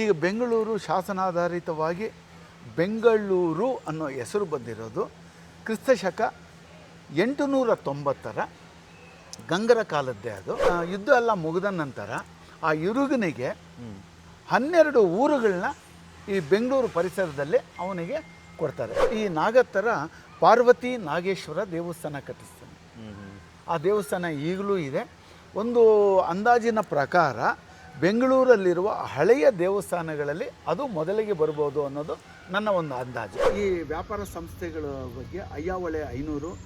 ಈಗ ಬೆಂಗಳೂರು ಶಾಸನಾಧಾರಿತವಾಗಿ ಬೆಂಗಳೂರು ಅನ್ನೋ ಹೆಸರು ಬಂದಿರೋದು. ಕ್ರಿಸ್ತ ಶಕ ಎಂಟುನೂರ ತೊಂಬತ್ತರ ಗಂಗರ ಕಾಲದ್ದೇ ಅದು. ಯುದ್ಧ ಎಲ್ಲ ಮುಗಿದ ನಂತರ ಆ ಇರುಗನಿಗೆ ಹನ್ನೆರಡು ಊರುಗಳನ್ನ ಈ ಬೆಂಗಳೂರು ಪರಿಸರದಲ್ಲಿ ಅವನಿಗೆ ಕೊಡ್ತಾರೆ. ಈ ನಾಗತ್ತರ ಪಾರ್ವತಿ ನಾಗೇಶ್ವರ ದೇವಸ್ಥಾನ ಕಟ್ಟಿಸ್ತಾನೆ. ಆ ದೇವಸ್ಥಾನ ಈಗಲೂ ಇದೆ. ಒಂದು ಅಂದಾಜಿನ ಪ್ರಕಾರ ಬೆಂಗಳೂರಲ್ಲಿರುವ ಹಳೆಯ ದೇವಸ್ಥಾನಗಳಲ್ಲಿ ಅದು ಮೊದಲಿಗೆ ಬರ್ಬೋದು ಅನ್ನೋದು ನನ್ನ ಒಂದು ಅಂದಾಜು. ಈ ವ್ಯಾಪಾರ ಸಂಸ್ಥೆಗಳ ಬಗ್ಗೆ ಅಯ್ಯಾವಳೆ ಐನೂರು,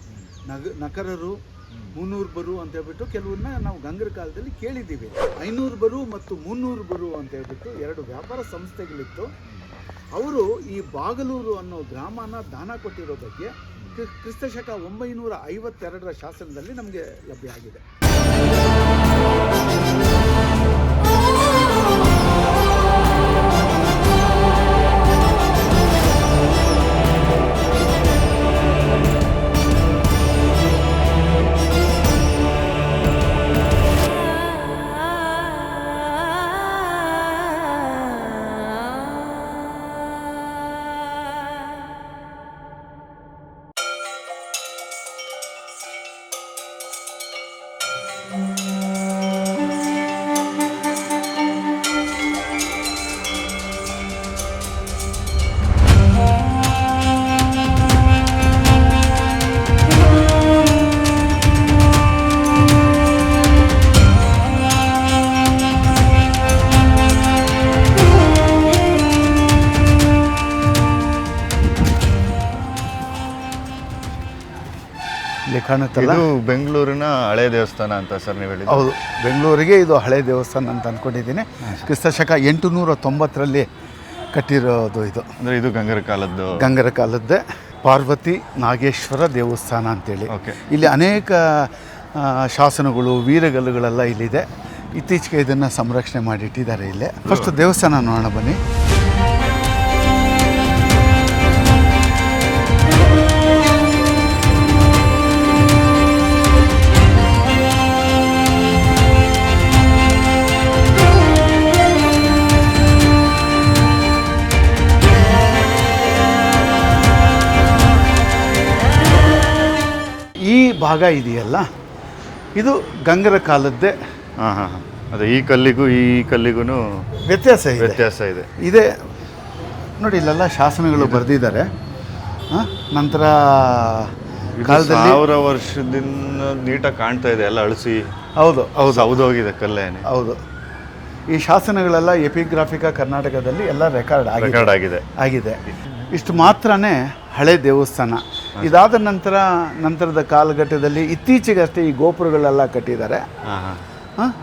ನಗ, ನಕರರು ಮುನ್ನೂರು ಬರು ಅಂತ ಹೇಳ್ಬಿಟ್ಟು ಕೆಲವನ್ನ ನಾವು ಗಂಗರ ಕಾಲದಲ್ಲಿ ಕೇಳಿದ್ದೀವಿ. ಐನೂರು ಬರು ಮತ್ತು ಮುನ್ನೂರು ಬರು ಅಂತ ಹೇಳ್ಬಿಟ್ಟು ಎರಡು ವ್ಯಾಪಾರ ಸಂಸ್ಥೆಗಳಿತ್ತು. ಅವರು ಈ ಬಾಗಲೂರು ಅನ್ನೋ ಗ್ರಾಮನ ದಾನ ಕೊಟ್ಟಿರೋ ಬಗ್ಗೆ ಕ್ರಿ- ಕ್ರಿಸ್ತಶಕ ಒಂಬೈನೂರ ಐವತ್ತೆರಡರ ಶಾಸನದಲ್ಲಿ ನಮಗೆ ಲಭ್ಯ ಆಗಿದೆ. ಕಾಣುತ್ತಲ್ಲ? ಇದು ಬೆಂಗಳೂರಿನ ಹಳೆ ದೇವಸ್ಥಾನ ಅಂತ ಸರ್ ನೀವು ಹೇಳಿ ಹೌದು. ಬೆಂಗಳೂರಿಗೆ ಇದು ಹಳೆ ದೇವಸ್ಥಾನ ಅಂತ ಅಂದ್ಕೊಂಡಿದ್ದೀನಿ ಕ್ರಿಸ್ತಶಕ ಎಂಟುನೂರ ತೊಂಬತ್ತರಲ್ಲಿ ಕಟ್ಟಿರೋದು ಇದು. ಅಂದರೆ ಇದು ಗಂಗರ ಕಾಲದ್ದು? ಗಂಗರ ಕಾಲದ್ದೇ ಪಾರ್ವತಿ ನಾಗೇಶ್ವರ ದೇವಸ್ಥಾನ ಅಂತೇಳಿ. ಓಕೆ. ಇಲ್ಲಿ ಅನೇಕ ಶಾಸನಗಳು ವೀರಗಲ್ಲುಗಳೆಲ್ಲ ಇಲ್ಲಿದೆ. ಇತ್ತೀಚೆಗೆ ಇದನ್ನು ಸಂರಕ್ಷಣೆ ಮಾಡಿಟ್ಟಿದ್ದಾರೆ ಇಲ್ಲೇ. ಫಸ್ಟ್ ದೇವಸ್ಥಾನ ನೋಡೋಣ ಬನ್ನಿ. ಭಾಗ ಇದೆಯಲ್ಲ? ಇದು ಗಂಗರ ಕಾಲದ್ದೇ ಹಾಂ ಹಾಂ ಹಾಂ. ಅದೇ ಈ ಕಲ್ಲಿಗೂ ಈ ಕಲ್ಲಿಗೂ ವ್ಯತ್ಯಾಸ ಇದೆ. ವ್ಯತ್ಯಾಸ ಇದೆ. ಇದೆ. ನೋಡಿ ಇಲ್ಲೆಲ್ಲ ಶಾಸನಗಳು ಬರೆದಿದ್ದಾರೆ. ನಂತರ ಕಾಲದಲ್ಲಿ ಸಾವಿರ ವರ್ಷದಿಂದ ನೀಟಾಗಿ ಕಾಣ್ತಾ ಇದೆ ಎಲ್ಲ ಅಳಿಸಿ ಹೌದು ಹೌದು. ಹೌದು ಹೋಗಿದೆ ಕಲ್ಲೇನೆ ಹೌದು. ಈ ಶಾಸನಗಳೆಲ್ಲ ಎಪಿಗ್ರಾಫಿಕ ಕರ್ನಾಟಕದಲ್ಲಿ ಎಲ್ಲ ರೆಕಾರ್ಡ್ ರೆಕಾರ್ಡ್ ಆಗಿದೆ. ಆಗಿದೆ. ಇಷ್ಟು ಮಾತ್ರನೇ ಹಳೆ ದೇವಸ್ಥಾನ. ಇದಾದ ನಂತರ ನಂತರದ ಕಾಲಘಟ್ಟದಲ್ಲಿ ಇತ್ತೀಚೆಗಷ್ಟೇ ಈ ಗೋಪುರಗಳೆಲ್ಲ ಕಟ್ಟಿದ್ದಾರೆ.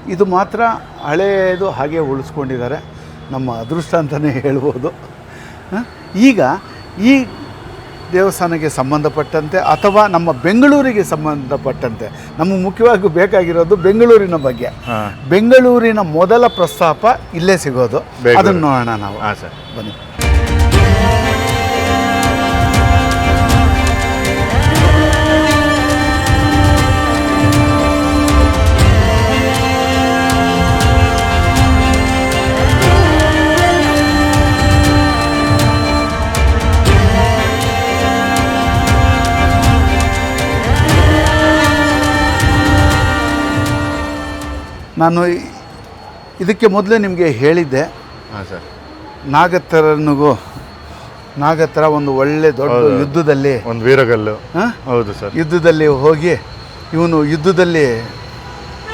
ಇದು ಮಾತ್ರ ಹಳೆಯದು ಹಾಗೆ ಉಳಿಸ್ಕೊಂಡಿದ್ದಾರೆ. ನಮ್ಮ ಅದೃಷ್ಟ ಅಂತಲೇ ಹೇಳ್ಬೋದು. ಈಗ ಈ ದೇವಸ್ಥಾನಕ್ಕೆ ಸಂಬಂಧಪಟ್ಟಂತೆ ಅಥವಾ ನಮ್ಮ ಬೆಂಗಳೂರಿಗೆ ಸಂಬಂಧಪಟ್ಟಂತೆ ನಮಗೆ ಮುಖ್ಯವಾಗಿ ಬೇಕಾಗಿರೋದು ಬೆಂಗಳೂರಿನ ಬಗ್ಗೆ. ಬೆಂಗಳೂರಿನ ಮೊದಲ ಪ್ರಸ್ತಾಪ ಇಲ್ಲೇ ಸಿಗೋದು. ಅದನ್ನು ನೋಡೋಣ ನಾವು. ಹಾಂ ಸರ್. ಬನ್ನಿ. ನಾನು ಇದಕ್ಕೆ ಮೊದಲೇ ನಿಮಗೆ ಹೇಳಿದ್ದೆ. ಹಾಂ ಸರ್ ನಾಗತ್ತರನಿಗೂ ನಾಗತ್ತರ ಒಂದು ಒಳ್ಳೆ ದೊಡ್ಡ ಹೌದು. ಯುದ್ಧದಲ್ಲಿ ಒಂದು ವೀರಗಲ್ಲು? ಹೌದು ಸರ್ ಯುದ್ಧದಲ್ಲಿ ಹೋಗಿ ಇವನು ಯುದ್ಧದಲ್ಲಿ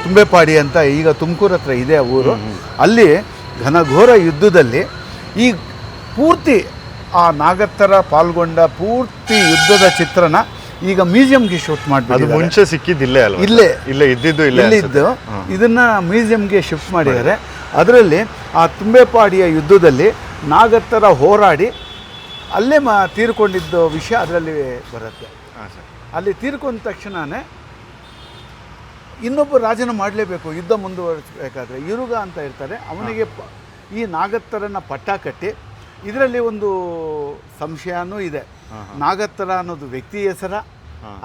ತುಂಬೆಪಾಡಿ ಅಂತ ಈಗ ತುಮಕೂರು ಹತ್ರ ಇದೆ ಆ ಊರು. ಅಲ್ಲಿ ಘನಘೋರ ಯುದ್ಧದಲ್ಲಿ ಈ ಪೂರ್ತಿ ಆ ನಾಗತ್ತರ ಪಾಲ್ಗೊಂಡ ಪೂರ್ತಿ ಯುದ್ಧದ ಚಿತ್ರನ ಈಗ ಮ್ಯೂಸಿಯಂಗೆ ಶೂಟ್ ಅದು ಮುಂಚೆ ಸಿಕ್ಕಿದ್ದು ಇಲ್ಲೇ ಅಲ್ವಾ? ಇಲ್ಲೇ. ಇಲ್ಲೇ ಇದ್ದಿದ್ದು ಇಲ್ಲೇ ಇಲ್ಲಿದ್ದು. ಹಾಂ. ಇದನ್ನ ಮ್ಯೂಸಿಯಂಗೆ ಶಿಫ್ಟ್ ಮಾಡಿದ್ದಾರೆ. ಅದರಲ್ಲಿ ಆ ತುಂಬೆಪಾಡಿಯ ಯುದ್ಧದಲ್ಲಿ ನಾಗತ್ತರ ಹೋರಾಡಿ ಅಲ್ಲೇ ಮ ತೀರ್ಕೊಂಡಿದ್ದ ವಿಷಯ ಅದರಲ್ಲಿ ಬರುತ್ತೆ. ಹಾಂ ಸರ್. ಅಲ್ಲಿ ತೀರ್ಕೊಂಡ ತಕ್ಷಣನೇ ಇನ್ನೊಬ್ಬ ರಾಜನ ಮಾಡಲೇಬೇಕು ಯುದ್ಧ ಮುಂದುವರಿಸಬೇಕಾದ್ರೆ. ಇರುಗ ಅಂತ ಇರ್ತಾರೆ. ಅವನಿಗೆ ಪ- ಈ ನಾಗತ್ತರನ್ನ ಪಟ್ಟ ಕಟ್ಟಿ ಇದರಲ್ಲಿ ಒಂದು ಸಂಶಯನೂ ಇದೆ. ನಾಗತ್ತರ ಅನ್ನೋದು ವ್ಯಕ್ತಿ ಹೆಸರ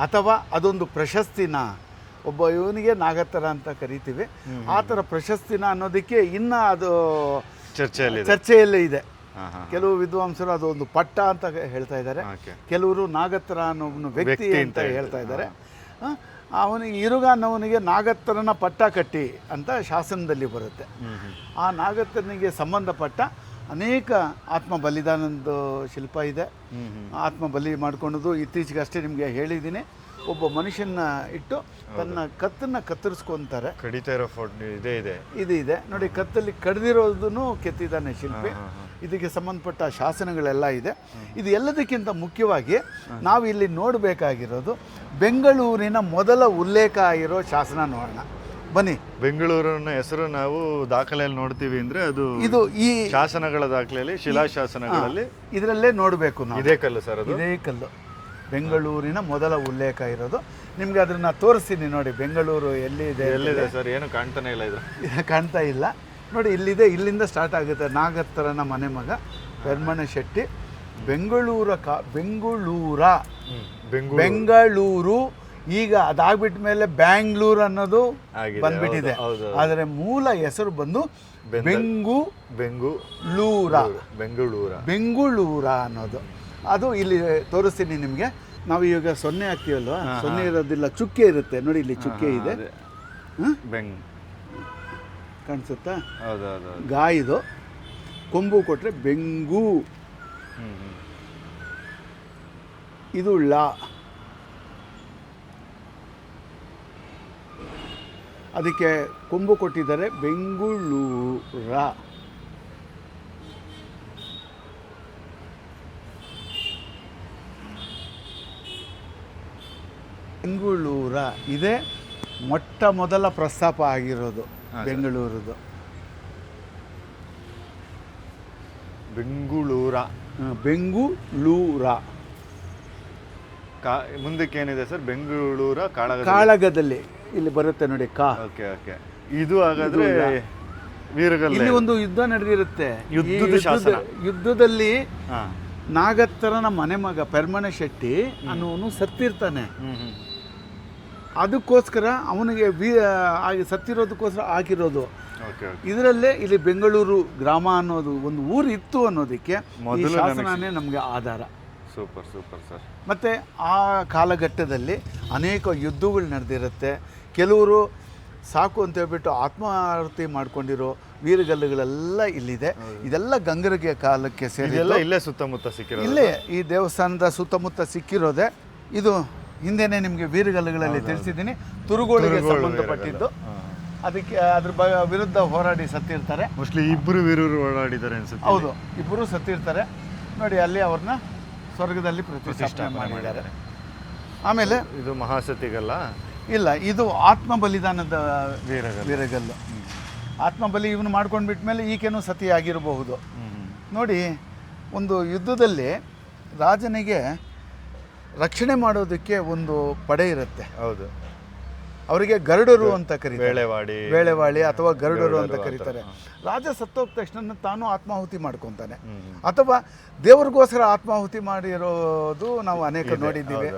ಅಥವಾ ಅದೊಂದು ಪ್ರಶಸ್ತಿನ ಒಬ್ಬ ಇವನಿಗೆ ನಾಗತ್ತರ ಅಂತ ಕರಿತೀವಿ. ಆ ಥರ ಪ್ರಶಸ್ತಿನ ಅನ್ನೋದಕ್ಕೆ ಇನ್ನು ಅದು ಚರ್ಚೆಯಲ್ಲಿ ಚರ್ಚೆಯಲ್ಲೇ ಇದೆ. ಕೆಲವು ವಿದ್ವಾಂಸರು ಅದೊಂದು ಪಟ್ಟ ಅಂತ ಹೇಳ್ತಾ ಇದ್ದಾರೆ. ಕೆಲವರು ನಾಗತ್ತರ ಅನ್ನೋ ವ್ಯಕ್ತಿ ಅಂತ ಹೇಳ್ತಾ ಇದ್ದಾರೆ. ಅವನಿಗೆ ಇರುಗ ಅನ್ನೋವನಿಗೆ ನಾಗತ್ತರನ ಪಟ್ಟ ಕಟ್ಟಿ ಅಂತ ಶಾಸನದಲ್ಲಿ ಬರುತ್ತೆ. ಆ ನಾಗತ್ತರನಿಗೆ ಸಂಬಂಧಪಟ್ಟ ಅನೇಕ ಆತ್ಮ ಬಲಿದಾನದ ಶಿಲ್ಪ ಇದೆ. ಆತ್ಮ ಬಲಿ ಮಾಡ್ಕೊಳ್ಳೋದು ಇತ್ತೀಚೆಗೆ ಅಷ್ಟೇ ನಿಮಗೆ ಹೇಳಿದ್ದೀನಿ. ಒಬ್ಬ ಮನುಷ್ಯನ ಇಟ್ಟು ತನ್ನ ಕತ್ತನ್ನ ಕತ್ತರಿಸ್ಕೊಂತಾರೆ. ಕಡಿತಾ ಇರೋ ಫೋಟೋ ಇದೆ ಇದೆ ಇದು. ಇದೆ ನೋಡಿ ಕತ್ತಲ್ಲಿ ಕಡ್ದಿರೋದನ್ನು ಕೆತ್ತಿದ್ದಾನೆ ಶಿಲ್ಪಿ. ಇದಕ್ಕೆ ಸಂಬಂಧಪಟ್ಟ ಶಾಸನಗಳೆಲ್ಲ ಇದೆ. ಇದು ಎಲ್ಲದಕ್ಕಿಂತ ಮುಖ್ಯವಾಗಿ ನಾವು ಇಲ್ಲಿ ನೋಡಬೇಕಾಗಿರೋದು ಬೆಂಗಳೂರಿನ ಮೊದಲ ಉಲ್ಲೇಖ ಆಗಿರೋ ಶಾಸನ ನೋಡೋಣ. ಬನ್ನಿ. ಬೆಂಗಳೂರಿನ ಹೆಸರು ನಾವು ದಾಖಲೆಯಲ್ಲಿ ನೋಡ್ತೀವಿ ಅಂದ್ರೆ ಅದು ಇದು ಈ ಶಾಸನಗಳ ದಾಖಲೆಯಲ್ಲಿ ಶಿಲಾಶಾಸನಗಳಲ್ಲಿ ಇದರಲ್ಲೇ ನೋಡಬೇಕು ನಾವು. ಇದೇ ಕಲ್ಲು ಸರ್ ಅದು? ಇದೇ ಕಲ್ಲು. ಬೆಂಗಳೂರಿನ ಮೊದಲ ಉಲ್ಲೇಖ ಇರೋದು. ನಿಮಗೆ ಅದನ್ನ ತೋರಿಸ್ತೀನಿ ನೋಡಿ ಬೆಂಗಳೂರು ಎಲ್ಲಿದೆ ಎಲ್ಲಿದೆ ಸರ್? ಏನು ಕಾಣ್ತಾನೆ ಇಲ್ಲ ಇದು ಕಾಣ್ತಾ ಇಲ್ಲ. ನೋಡಿ ಇಲ್ಲಿದೆ ಇಲ್ಲಿಂದ ಸ್ಟಾರ್ಟ್ ಆಗುತ್ತೆ. ನಾಗತ್ತರನ ಮನೆ ಮಗ ಪೆರ್ಮಣ ಶೆಟ್ಟಿ. ಬೆಂಗಳೂರ ಕಾ ಬೆಂಗಳೂರ. ಬೆಂಗಳೂರು. ಬೆಂಗಳೂರು ಈಗ ಅದಾಗ್ಬಿಟ್ಟ ಮೇಲೆ ಬ್ಯಾಂಗ್ಳೂರ್ ಅನ್ನೋದು ಬಂದ್ಬಿಟ್ಟಿದೆ. ಆದರೆ ಮೂಲ ಹೆಸರು ಬಂದು ಬೆಂಗು ಬೆಂಗು ಲೂರ. ಬೆಂಗಳೂರ. ಬೆಂಗಳೂರ ಅನ್ನೋದು. ಅದು ಇಲ್ಲಿ ತೋರಿಸ್ತೀನಿ ನಿಮಗೆ. ನಾವು ಈಗ ಸೊನ್ನೆ ಹಾಕ್ತೀವಲ್ವಾ? ಸೊನ್ನೆ ಇರೋದಿಲ್ಲ ಚುಕ್ಕೆ ಇರುತ್ತೆ. ನೋಡಿ ಇಲ್ಲಿ ಚುಕ್ಕೆ ಇದೆ? ಬೆಂಗ್ ಕಾಣಿಸುತ್ತಾ? ಗಾಯಿದು ಕೊಂಬು ಕೊಟ್ಟರೆ ಬೆಂಗು. ಇದು ಳ. ಅದಕ್ಕೆ ಕೊಂಬು ಕೊಟ್ಟಿದ್ದಾರೆ ಬೆಂಗಳೂರ. ಬೆಂಗಳೂರ ಇದೇ. ಮೊಟ್ಟ ಮೊದಲ ಪ್ರಸ್ತಾಪ ಆಗಿರೋದು ಬೆಂಗಳೂರದು ಬೆಂಗಳೂರ. ಬೆಂಗಳೂರ. ಕಾ ಮುಂದಕ್ಕೆ ಏನಿದೆ ಸರ್? ಬೆಂಗಳೂರ ಕಾಳಗ ಕಾಳಗದಲ್ಲಿ. ಇಲ್ಲಿ ಬರುತ್ತೆ ನೋಡಿ ಕಾ. Okay okay. ಇದು ಹಾಗಾದ್ರೆ ಇಲ್ಲಿ. ಒಂದು ಯುದ್ಧ ನಡೆದಿರುತ್ತೆ. ಯುದ್ಧದ ಶಾಸನ. ಯುದ್ಧದಲ್ಲಿ ನಾಗತ್ತರನ ಮನೆ ಮಗ ಪೆರ್ಮಣ ಶೆಟ್ಟಿ ಅನ್ನೋನು ಸತ್ತಿರ್ತಾನೆ. ಅದಕ್ಕೋಸ್ಕರ ಅವನಿಗೆ ವಿ ಆಗಿ ಸತ್ತಿರೋದಕ್ಕೋಸ್ಕರ ಹಾಕಿರೋದು. ಇದರಲ್ಲೇ ಇಲ್ಲಿ ಬೆಂಗಳೂರು ಗ್ರಾಮ ಅನ್ನೋದು ಒಂದು ಊರು ಇತ್ತು ಅನ್ನೋದಕ್ಕೆ ಶಾಸನನೇ ನಮಗೆ ಆಧಾರ. Super super sir. ಮತ್ತೆ ಆ ಕಾಲಘಟ್ಟದಲ್ಲಿ ಅನೇಕ ಯುದ್ಧಗಳು ನಡೆದಿರುತ್ತೆ. ಕೆಲವರು ಸಾಕು ಅಂತ ಹೇಳ್ಬಿಟ್ಟು ಆತ್ಮಾರತಿ ಮಾಡ್ಕೊಂಡಿರೋ ವೀರಗಲ್ಲುಗಳೆಲ್ಲ ಇಲ್ಲಿದೆ. ಇದೆಲ್ಲ ಗಂಗರಿಗೆ ಕಾಲಕ್ಕೆ ಸೇರಿ ಇಲ್ಲೇ ಸುತ್ತಮುತ್ತ ಸಿಕ್ಕಿರೋದು. ಇಲ್ಲೇ ಈ ದೇವಸ್ಥಾನದ ಸುತ್ತಮುತ್ತ ಸಿಕ್ಕಿರೋದೆ. ಇದು ಹಿಂದೆನೇ ನಿಮಗೆ ವೀರಗಲ್ಲುಗಳಲ್ಲಿ ತಿಳಿಸಿದ್ದೀನಿ. ತುರುಗೋಳಿಗೆ ಸಂಬಂಧಪಟ್ಟಿದ್ದು. ಅದಕ್ಕೆ ಅದ್ರ ಬ ವಿರುದ್ಧ ಹೋರಾಡಿ ಸತ್ತಿರ್ತಾರೆ. ಮೋಸ್ಟ್ಲಿ ಇಬ್ಬರು ವೀರರು ಓಡಾಡಿದ್ದಾರೆ ಅನ್ಸುತ್ತೆ ಹೌದು ಇಬ್ಬರು ಸತ್ತಿರ್ತಾರೆ. ನೋಡಿ ಅಲ್ಲಿ ಅವ್ರನ್ನ ಸ್ವರ್ಗದಲ್ಲಿ ಪ್ರತಿಷ್ಠಾಪನೆ ಮಾಡಿದ್ದಾರೆ. ಆಮೇಲೆ ಇದು ಮಹಾಸತಿಗಲ್ಲ? ಇಲ್ಲ ಇದು ಆತ್ಮ ಬಲಿದಾನದ ವೀರಗಲ್ಲ. ವೀರಗಲ್ಲು. ಆತ್ಮ ಬಲಿ ಇವನು ಮಾಡ್ಕೊಂಡು ಬಿಟ್ಮೇಲೆ ಈಕೆನೂ ಸತಿ ಆಗಿರಬಹುದು. ಹ್ಞೂ ಹ್ಞೂ ನೋಡಿ ಒಂದು ಯುದ್ಧದಲ್ಲಿ ರಾಜನಿಗೆ ರಕ್ಷಣೆ ಮಾಡೋದಕ್ಕೆ ಒಂದು ಪಡೆ ಇರುತ್ತೆ. ಹೌದು. ಅವರಿಗೆ ಗರುಡರು ಅಂತ ಕರೀತಾರೆ. ವೇಳೆವಾಡಿ ಬೇಳೆವಾಳಿ ಅಥವಾ ಗರುಡರು ಅಂತ ಕರೀತಾರೆ. ರಾಜ ಸತ್ತೋಗ ತಕ್ಷಣ ತಾನು ಆತ್ಮಾಹುತಿ ಮಾಡ್ಕೊತಾನೆ. ಅಥವಾ ದೇವ್ರಿಗೋಸ್ಕರ ಆತ್ಮಾಹುತಿ ಮಾಡಿರೋದು ನಾವು ಅನೇಕ ನೋಡಿದ್ದೀವಿ.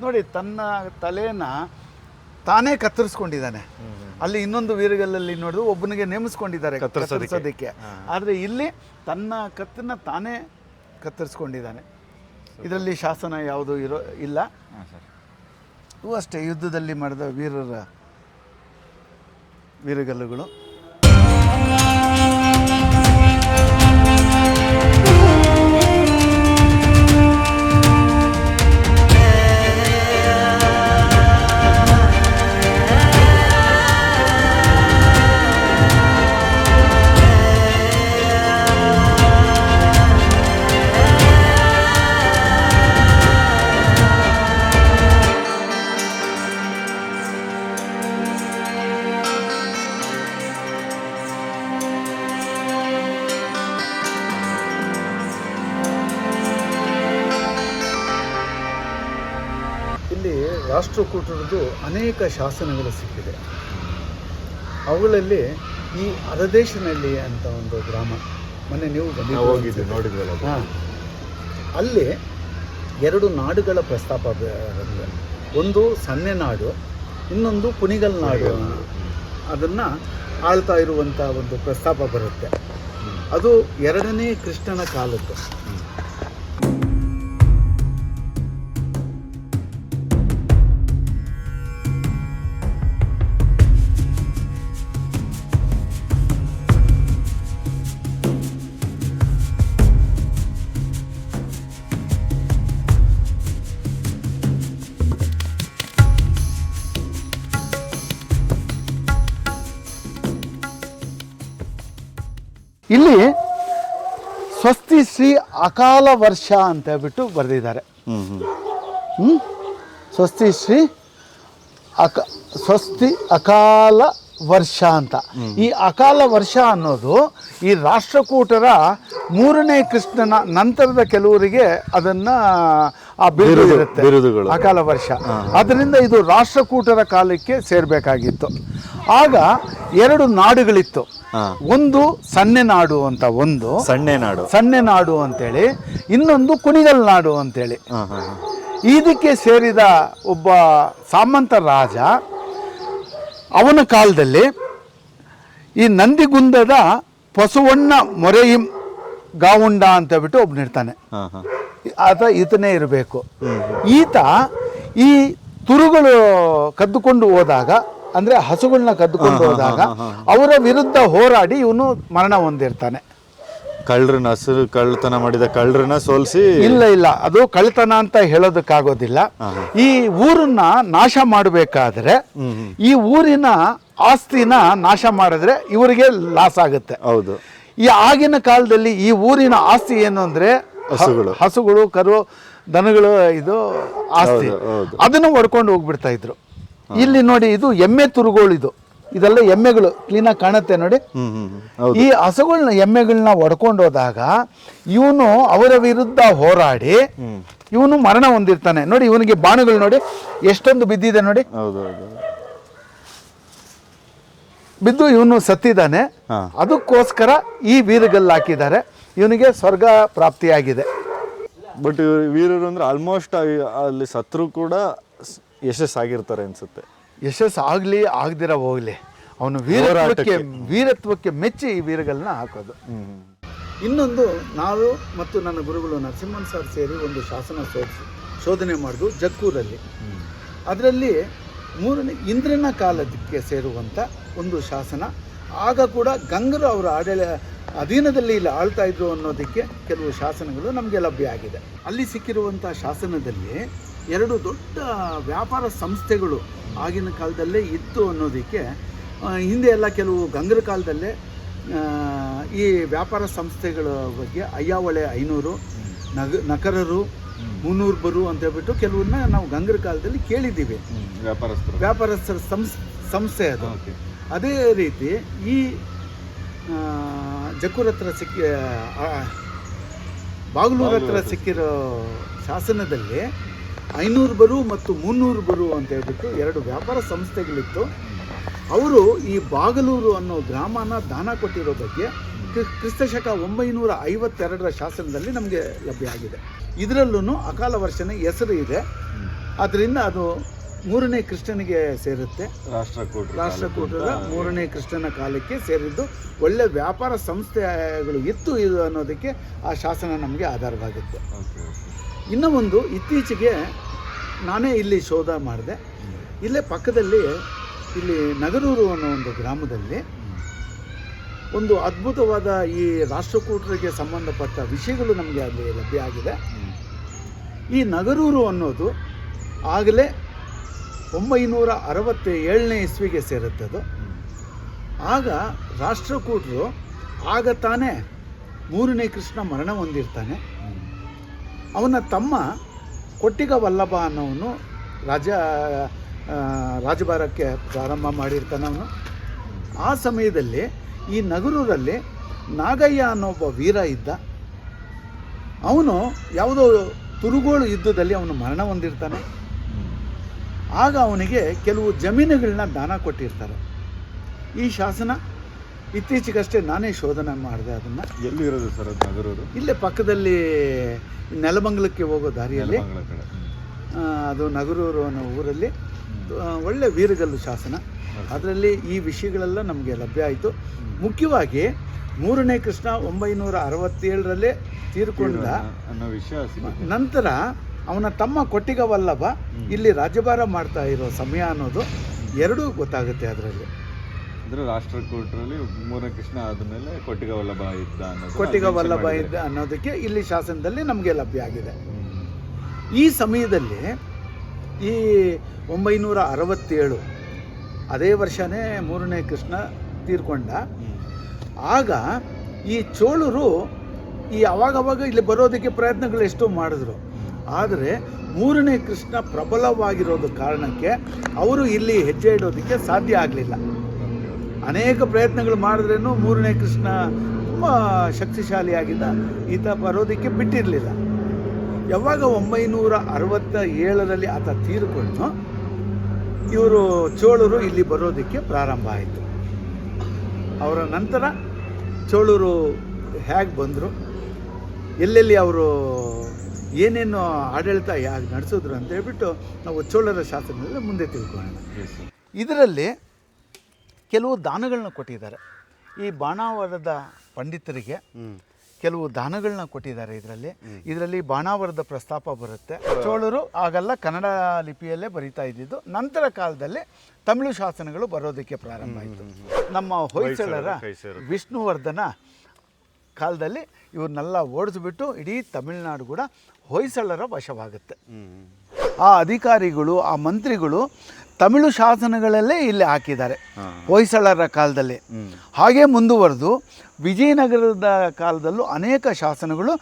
ನೋಡಿ ತನ್ನ ತಲೆನ ತಾನೇ ಕತ್ತರಿಸ್ಕೊಂಡಿದ್ದಾನೆ. ಅಲ್ಲಿ ಇನ್ನೊಂದು ವೀರಗಲ್ಲಲ್ಲಿ ನೋಡಿದ್ರು ಒಬ್ಬನಿಗೆ ನೇಮಿಸ್ಕೊಂಡಿದ್ದಾರೆ ಕತ್ತರಿಸೋದಕ್ಕೆ. ಆದರೆ ಇಲ್ಲಿ ತನ್ನ ಕತ್ತನ್ನ ತಾನೇ ಕತ್ತರಿಸ್ಕೊಂಡಿದ್ದಾನೆ. ಇದರಲ್ಲಿ ಶಾಸನ ಯಾವುದು ಇರೋ ಇಲ್ಲ. ಇವು ಅಷ್ಟೇ. ಯುದ್ಧದಲ್ಲಿ ಮಾಡಿದ ವೀರರ ವೀರಗಲ್ಲುಗಳು. ರಾಷ್ಟ್ರಕೂಟರದು ಅನೇಕ ಶಾಸನಗಳು ಸಿಕ್ಕಿದೆ. ಅವುಗಳಲ್ಲಿ ಈ ಅರದೇಶನಲ್ಲಿ ಅಂತ ಒಂದು ಗ್ರಾಮ ಮೊನ್ನೆ ನೀವು ನೋಡಿದ್ರಲ್ಲ. ಹಾಂ. ಅಲ್ಲಿ ಎರಡು ನಾಡುಗಳ ಪ್ರಸ್ತಾಪ ಒಂದು ಸನ್ನೆ ನಾಡು ಇನ್ನೊಂದು ಕುಣಿಗಲ್ ನಾಡು. ಅದನ್ನು ಆಳ್ತಾ ಇರುವಂಥ ಒಂದು ಪ್ರಸ್ತಾಪ ಬರುತ್ತೆ. ಅದು ಎರಡನೇ ಕೃಷ್ಣನ ಕಾಲದ್ದು. ಇಲ್ಲಿ ಸ್ವಸ್ತಿ ಶ್ರೀ ಅಕಾಲ ವರ್ಷ ಅಂತ ಹೇಳ್ಬಿಟ್ಟು ಬರೆದಿದ್ದಾರೆ. ಹ್ಮ್? ಸ್ವಸ್ತಿ ಶ್ರೀ ಅಕ ಸ್ವಸ್ತಿ ಅಕಾಲ ವರ್ಷ ಅಂತ. ಈ ಅಕಾಲ ವರ್ಷ ಅನ್ನೋದು ಈ ರಾಷ್ಟ್ರಕೂಟರ ಮೂರನೇ ಕೃಷ್ಣನ ನಂತರದ ಕೆಲವರಿಗೆ ಅದನ್ನ ಆ ಬಿರುದು. ಅಕಾಲ ವರ್ಷ. ಅದರಿಂದ ಇದು ರಾಷ್ಟ್ರಕೂಟರ ಕಾಲಕ್ಕೆ ಸೇರಬೇಕಾಗಿತ್ತು. ಆಗ ಎರಡು ನಾಡುಗಳಿತ್ತು. ಒಂದು ಸಣ್ಣ ನಾಡು ಅಂತ ಒಂದು ಸಣ್ಣೆ ನಾಡು. ಸನ್ನೆ ನಾಡು ಅಂತೇಳಿ ಇನ್ನೊಂದು ಕುಣಿಗಲ್ ನಾಡು ಅಂತೇಳಿ. ಇದಕ್ಕೆ ಸೇರಿದ ಒಬ್ಬ ಸಾಮಂತ ರಾಜ ಅವನ ಕಾಲದಲ್ಲಿ ಈ ನಂದಿಗುಂದದ ಪಸುವಣ್ಣ ಮೊರೆಯಿಂ ಗಾವುಂಡ ಅಂತ ಹೇಳ್ಬಿಟ್ಟು ಹಾ ಆತ ಈತನೇ ಇರಬೇಕು. ಈತ ಈ ತುರುಗಳು ಕದ್ದುಕೊಂಡು ಹೋದಾಗ ಅಂದ್ರೆ ಹಸುಗಳನ್ನ ಕದ್ದುಕೊಂಡು ಹೋದಾಗ ಅವರ ವಿರುದ್ಧ ಹೋರಾಡಿ ಇವನು ಮರಣ ಹೊಂದಿರ್ತಾನೆ. ಕಳ್ಳರನ್ನ ಹಸಿರು ಕಳ್ಳತನ ಮಾಡಿದ ಕಳ್ಳರನ್ನ ಸೋಲ್ಸಿ ಇಲ್ಲ ಇಲ್ಲ. ಅದು ಕಳ್ಳತನ ಅಂತ ಹೇಳೋದಕ್ಕಾಗೋದಿಲ್ಲ. ಈ ಊರನ್ನ ನಾಶ ಮಾಡಬೇಕಾದ್ರೆ ಈ ಊರಿನ ಆಸ್ತಿನ ನಾಶ ಮಾಡಿದ್ರೆ ಇವರಿಗೆ ಲಾಸ್ ಆಗುತ್ತೆ. ಹೌದು. ಈ ಆಗಿನ ಕಾಲದಲ್ಲಿ ಈ ಊರಿನ ಆಸ್ತಿ ಏನು ಅಂದ್ರೆ ಹಸುಗಳು. ಹಸುಗಳು ಕರು ದನಗಳು ಇದು ಆಸ್ತಿ. ಅದನ್ನು ಹೊಡ್ಕೊಂಡು ಹೋಗ್ಬಿಡ್ತಾ ಇದ್ರು. ಇಲ್ಲಿ ನೋಡಿ ಇದು ಎಮ್ಮೆ ತುರುಗಳು ಇದು ಇದೆಲ್ಲ ಎಮ್ಮೆಗಳು ಕ್ಲೀನಾಗಿ ಕಾಣುತ್ತೆ ನೋಡಿ. ಈ ಹಸುಗಳನ್ನ ಎಮ್ಮೆಗಳನ್ನ ಹೊಡ್ಕೊಂಡು ಹೋದಾಗ ಇವನು ಅವರ ವಿರುದ್ಧ ಹೋರಾಡಿ ಇವನು ಮರಣ ಹೊಂದಿರ್ತಾನೆ. ನೋಡಿ ಇವನಿಗೆ ಬಾಣುಗಳು ನೋಡಿ ಎಷ್ಟೊಂದು ಬಿದ್ದಿದೆ ನೋಡಿ. ಹೌದು ಹೌದು. ಬಿದ್ದು ಇವನು ಸತ್ತಿದ್ದಾನೆ. ಅದಕ್ಕೋಸ್ಕರ ಈ ವೀರಗಲ್ಲು ಹಾಕಿದ್ದಾರೆ. ಇವನಿಗೆ ಸ್ವರ್ಗ ಪ್ರಾಪ್ತಿಯಾಗಿದೆ. ಬಟ್ ವೀರರು ಅಂದ್ರೆ ಆಲ್ಮೋಸ್ಟ್ ಅಲ್ಲಿ ಸತ್ರು ಕೂಡ ಯಶಸ್ಸಾಗಿರ್ತಾರೆ ಅನ್ಸುತ್ತೆ. ಯಶಸ್ಸು ಆಗಲಿ ಆಗದಿರ ಹೋಗ್ಲಿ. ಅವನು ವೀರತ್ವಕ್ಕೆ ವೀರತ್ವಕ್ಕೆ ಮೆಚ್ಚಿ ಈ ವೀರಗಳನ್ನ ಹಾಕೋದು. ಇನ್ನೊಂದು ನಾವು ಮತ್ತು ನನ್ನ ಗುರುಗಳು ನರಸಿಂಹನ್ ಸರ್ ಸೇರಿ ಒಂದು ಶಾಸನ ಶೋಧ ಶೋಧನೆ ಮಾಡಿದ್ರು ಜಕ್ಕೂರಲ್ಲಿ. ಅದರಲ್ಲಿ ಮೂರನೇ ಇಂದ್ರನ ಕಾಲಕ್ಕೆ ಸೇರುವಂಥ ಒಂದು ಶಾಸನ. ಆಗ ಕೂಡ ಗಂಗರು ಅವರ ಆಡಳ ಅಧೀನದಲ್ಲಿ ಇಲ್ಲಿ ಆಳ್ತಾ ಇದ್ರು ಅನ್ನೋದಕ್ಕೆ ಕೆಲವು ಶಾಸನಗಳು ನಮಗೆ ಲಭ್ಯ ಆಗಿದೆ. ಅಲ್ಲಿ ಸಿಕ್ಕಿರುವಂಥ ಶಾಸನದಲ್ಲಿ ಎರಡು ದೊಡ್ಡ ವ್ಯಾಪಾರ ಸಂಸ್ಥೆಗಳು ಆಗಿನ ಕಾಲದಲ್ಲೇ ಇತ್ತು ಅನ್ನೋದಕ್ಕೆ ಹಿಂದೆ ಎಲ್ಲ ಕೆಲವು ಗಂಗರ ಕಾಲದಲ್ಲೇ ಈ ವ್ಯಾಪಾರ ಸಂಸ್ಥೆಗಳ ಬಗ್ಗೆ ಅಯ್ಯಾವಳೆ ಐನೂರು ನಗ ನಕರರು ಮುನ್ನೂರು ಬರು ಅಂತ ಹೇಳ್ಬಿಟ್ಟು ಕೆಲವನ್ನ ನಾವು ಗಂಗರ ಕಾಲದಲ್ಲಿ ಕೇಳಿದ್ದೀವಿ. ವ್ಯಾಪಾರಸ್ಥರು. ವ್ಯಾಪಾರಸ್ಥರ ಸಂಸ್ ಸಂಸ್ಥೆ ಅದು. ಅದೇ ರೀತಿ ಈ ಜಕ್ಕೂರ್ ಹತ್ರ ಸಿಕ್ಕಿ ಬಾಗಲೂರ್ ಹತ್ರ ಸಿಕ್ಕಿರೋ ಶಾಸನದಲ್ಲಿ ಐನೂರು ಬರು ಮತ್ತು ಮುನ್ನೂರು ಬರು ಅಂತ ಹೇಳ್ಬಿಟ್ಟು ಎರಡು ವ್ಯಾಪಾರ ಸಂಸ್ಥೆಗಳಿತ್ತು. ಅವರು ಈ ಬಾಗಲೂರು ಅನ್ನೋ ಗ್ರಾಮನ ದಾನ ಕೊಟ್ಟಿರೋ ಬಗ್ಗೆ ಕ್ರಿ- ಕ್ರಿಸ್ತಶಕ ಒಂಬೈನೂರ ಐವತ್ತೆರಡರ ಶಾಸನದಲ್ಲಿ ನಮಗೆ ಲಭ್ಯ ಆಗಿದೆ. ಇದರಲ್ಲೂ ಅಕಾಲ ವರ್ಷನ ಹೆಸರು ಇದೆ. ಆದ್ದರಿಂದ ಅದು ಮೂರನೇ ಕೃಷ್ಣನಿಗೆ ಸೇರುತ್ತೆ. ರಾಷ್ಟ್ರಕೂಟ ರಾಷ್ಟ್ರಕೂಟದ ಮೂರನೇ ಕೃಷ್ಣನ ಕಾಲಕ್ಕೆ ಸೇರಿದ್ದು ಒಳ್ಳೆ ವ್ಯಾಪಾರ ಸಂಸ್ಥೆಗಳು ಇತ್ತು ಇದು ಅನ್ನೋದಕ್ಕೆ ಆ ಶಾಸನ ನಮಗೆ ಆಧಾರವಾಗುತ್ತೆ. ಇನ್ನೂ ಒಂದು ಇತ್ತೀಚೆಗೆ ನಾನೇ ಇಲ್ಲಿ ಶೋಧ ಮಾಡಿದೆ. ಇಲ್ಲೇ ಪಕ್ಕದಲ್ಲಿ ಇಲ್ಲಿ ನಗರೂರು ಅನ್ನೋ ಒಂದು ಗ್ರಾಮದಲ್ಲಿ ಒಂದು ಅದ್ಭುತವಾದ ಈ ರಾಷ್ಟ್ರಕೂಟರಿಗೆ ಸಂಬಂಧಪಟ್ಟ ವಿಷಯಗಳು ನಮಗೆ ಅಲ್ಲಿ ಲಭ್ಯ ಆಗಿದೆ. ಈ ನಗರೂರು ಅನ್ನೋದು ಆಗಲೇ ಒಂಬೈನೂರ ಅರವತ್ತ ಏಳನೇ ಇಸ್ವಿಗೆ ಸೇರುತ್ತದು. ಆಗ ರಾಷ್ಟ್ರಕೂಟರು ಆಗ ತಾನೇ ಮೂರನೇ ಕೃಷ್ಣ ಮರಣ ಹೊಂದಿರ್ತಾನೆ. ಅವನ ತಮ್ಮ ಕೊಟ್ಟಿಗ ವಲ್ಲಭ ಅನ್ನೋನು ರಾಜ ರಾಜಭಾರಕ್ಕೆ ಪ್ರಾರಂಭ ಮಾಡಿರ್ತಾನೆ ಅವನು. ಆ ಸಮಯದಲ್ಲಿ ಈ ನಗರದಲ್ಲಿ ನಾಗಯ್ಯ ಅನ್ನೋ ಒಬ್ಬ ವೀರ ಇದ್ದ. ಅವನು ಯಾವುದೋ ತುರುಗೋಳು ಯುದ್ಧದಲ್ಲಿ ಅವನು ಮರಣ ಹೊಂದಿರ್ತಾನೆ. ಆಗ ಅವನಿಗೆ ಕೆಲವು ಜಮೀನುಗಳನ್ನ ದಾನ ಕೊಟ್ಟಿರ್ತಾರೆ. ಈ ಶಾಸನ ಇತ್ತೀಚೆಗಷ್ಟೇ ನಾನೇ ಶೋಧನೆ ಮಾಡಿದೆ ಅದನ್ನು. ಎಲ್ಲಿರೋದು ಸರ್ ಅದು ನಗರೂರು? ಇಲ್ಲೇ ಪಕ್ಕದಲ್ಲಿ ನೆಲಮಂಗಲಕ್ಕೆ ಹೋಗೋ ದಾರಿಯಲ್ಲಿ. ಅದು ನಗರೂರು ಅನ್ನೋ ಊರಲ್ಲಿ. ಒಳ್ಳೆ ವೀರಗಲ್ಲು ಶಾಸನ. ಅದರಲ್ಲಿ ಈ ವಿಷಯಗಳೆಲ್ಲ ನಮಗೆ ಲಭ್ಯ ಆಯಿತು. ಮುಖ್ಯವಾಗಿ ಮೂರನೇ ಕೃಷ್ಣ ಒಂಬೈನೂರ ಅರವತ್ತೇಳರಲ್ಲೇ ತೀರ್ಕೊಂಡ ಅನ್ನೋ ವಿಷಯ ನಂತರ ಅವನ ತಮ್ಮ ಕೊಟ್ಟಿಗ ವಲ್ಲಭ ಇಲ್ಲಿ ರಾಜ್ಯಭಾರ ಮಾಡ್ತಾ ಇರೋ ಸಮಯ ಅನ್ನೋದು ಎರಡೂ ಗೊತ್ತಾಗುತ್ತೆ ಅದರಲ್ಲಿ. ಅಂದ್ರೆ ರಾಷ್ಟ್ರಕೂಟರಲ್ಲಿ ಮೂರನೇ ಕೃಷ್ಣ ಆದಮೇಲೆ ಕೊಟ್ಟಿಗ ವಲ್ಲಭ ಇದ್ದ ಅನ್ನೋದು ಕೊಟ್ಟಿಗ ವಲ್ಲಭ ಇದ್ದ ಅನ್ನೋದಕ್ಕೆ ಇಲ್ಲಿ ಶಾಸನದಲ್ಲಿ ನಮಗೆ ಲಭ್ಯ ಆಗಿದೆ. ಈ ಸಮಯದಲ್ಲಿ ಈ ಒಂಬೈನೂರ ಅರವತ್ತೇಳು ಅದೇ ವರ್ಷನೇ ಮೂರನೇ ಕೃಷ್ಣ ತೀರ್ಕೊಂಡ. ಆಗ ಈ ಚೋಳರು ಈ ಅವಾಗವಾಗ ಇಲ್ಲಿ ಬರೋದಕ್ಕೆ ಪ್ರಯತ್ನಗಳು ಎಷ್ಟೋ ಮಾಡಿದ್ರು ಆದರೆ ಮೂರನೇ ಕೃಷ್ಣ ಪ್ರಬಲವಾಗಿರೋದು ಕಾರಣಕ್ಕೆ ಅವರು ಇಲ್ಲಿ ಹೆಜ್ಜೆ ಇಡೋದಕ್ಕೆ ಸಾಧ್ಯ ಆಗಲಿಲ್ಲ. ಅನೇಕ ಪ್ರಯತ್ನಗಳು ಮಾಡಿದ್ರೇನು ಮೂರನೇ ಕೃಷ್ಣ ತುಂಬ ಶಕ್ತಿಶಾಲಿಯಾಗಿದ್ದ. ಈತ ಬರೋದಕ್ಕೆ ಬಿಟ್ಟಿರಲಿಲ್ಲ. ಯಾವಾಗ ಒಂಬೈನೂರ ಅರವತ್ತ ಏಳರಲ್ಲಿ ಆತ ತೀರಿಕೊಂಡು ಇವರು ಚೋಳರು ಇಲ್ಲಿ ಬರೋದಕ್ಕೆ ಪ್ರಾರಂಭ ಆಯಿತು. ಅವರ ನಂತರ ಚೋಳರು ಹೇಗೆ ಬಂದರು? ಎಲ್ಲೆಲ್ಲಿ ಅವರು ಏನೇನು ಆಡಳಿತ ಹೇಗೆ ನಡೆಸಿದ್ರು ಅಂತ ಹೇಳ್ಬಿಟ್ಟು ನಾವು ಚೋಳರ ಶಾಸನದಲ್ಲಿ ಮುಂದೆ ತಿಳ್ಕೊಳ್ಳೋಣ. ಇದರಲ್ಲಿ ಕೆಲವು ದಾನಗಳನ್ನ ಕೊಟ್ಟಿದ್ದಾರೆ. ಈ ಬಾಣಾವರದ ಪಂಡಿತರಿಗೆ ಕೆಲವು ದಾನಗಳನ್ನ ಕೊಟ್ಟಿದ್ದಾರೆ ಇದರಲ್ಲಿ. ಇದರಲ್ಲಿ ಬಾಣಾವರದ ಪ್ರಸ್ತಾಪ ಬರುತ್ತೆ. ಚೋಳರು ಆಗಲ್ಲ ಕನ್ನಡ ಲಿಪಿಯಲ್ಲೇ ಬರಿತಾ ಇದ್ದಿದ್ದು. ನಂತರ ಕಾಲದಲ್ಲಿ ತಮಿಳು ಶಾಸನಗಳು ಬರೋದಕ್ಕೆ ಪ್ರಾರಂಭ ಆಯಿತು. ನಮ್ಮ ಹೊಯ್ಸಳರ ವಿಷ್ಣುವರ್ಧನ ಕಾಲದಲ್ಲಿ ಇವ್ರನ್ನೆಲ್ಲ ಓಡಿಸ್ಬಿಟ್ಟು ಇಡೀ ತಮಿಳುನಾಡು ಕೂಡ ಹೊಯ್ಸಳರ ವಶವಾಗುತ್ತೆ. ಆ ಅಧಿಕಾರಿಗಳು ಆ ಮಂತ್ರಿಗಳು ತಮಿಳು ಶಾಸನಗಳಲ್ಲೇ ಇಲ್ಲಿ ಹಾಕಿದ್ದಾರೆ. ಹೊಯ್ಸಳರ ಕಾಲದಲ್ಲಿ. ಹಾಗೆ ಮುಂದುವರೆದು ವಿಜಯನಗರದ ಕಾಲದಲ್ಲೂ ಅನೇಕ ಶಾಸನಗಳು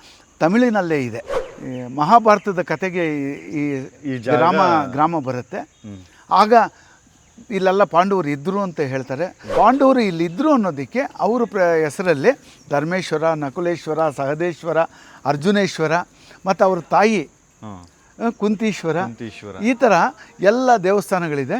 ತಮಿಳಿನಲ್ಲೇ ಇದೆ. ಮಹಾಭಾರತದ ಕತೆಗೆ ಈ ಗ್ರಾಮ ಗ್ರಾಮ ಬರುತ್ತೆ. ಆಗ ಇಲ್ಲೆಲ್ಲ ಪಾಂಡವರು ಇದ್ದರು ಅಂತ ಹೇಳ್ತಾರೆ. ಪಾಂಡವರು ಇಲ್ಲಿದ್ದರು ಅನ್ನೋದಕ್ಕೆ ಅವರು ಪ್ರ ಹೆಸರಲ್ಲಿ ಧರ್ಮೇಶ್ವರ ನಕುಲೇಶ್ವರ ಸಹದೇಶ್ವರ ಅರ್ಜುನೇಶ್ವರ ಮತ್ತು ಅವ್ರ ತಾಯಿ ಕುಂತೀಶ್ವರ ಕುಂತೀಶ್ವರ. ಈ ಥರ ಎಲ್ಲ ದೇವಸ್ಥಾನಗಳಿದೆ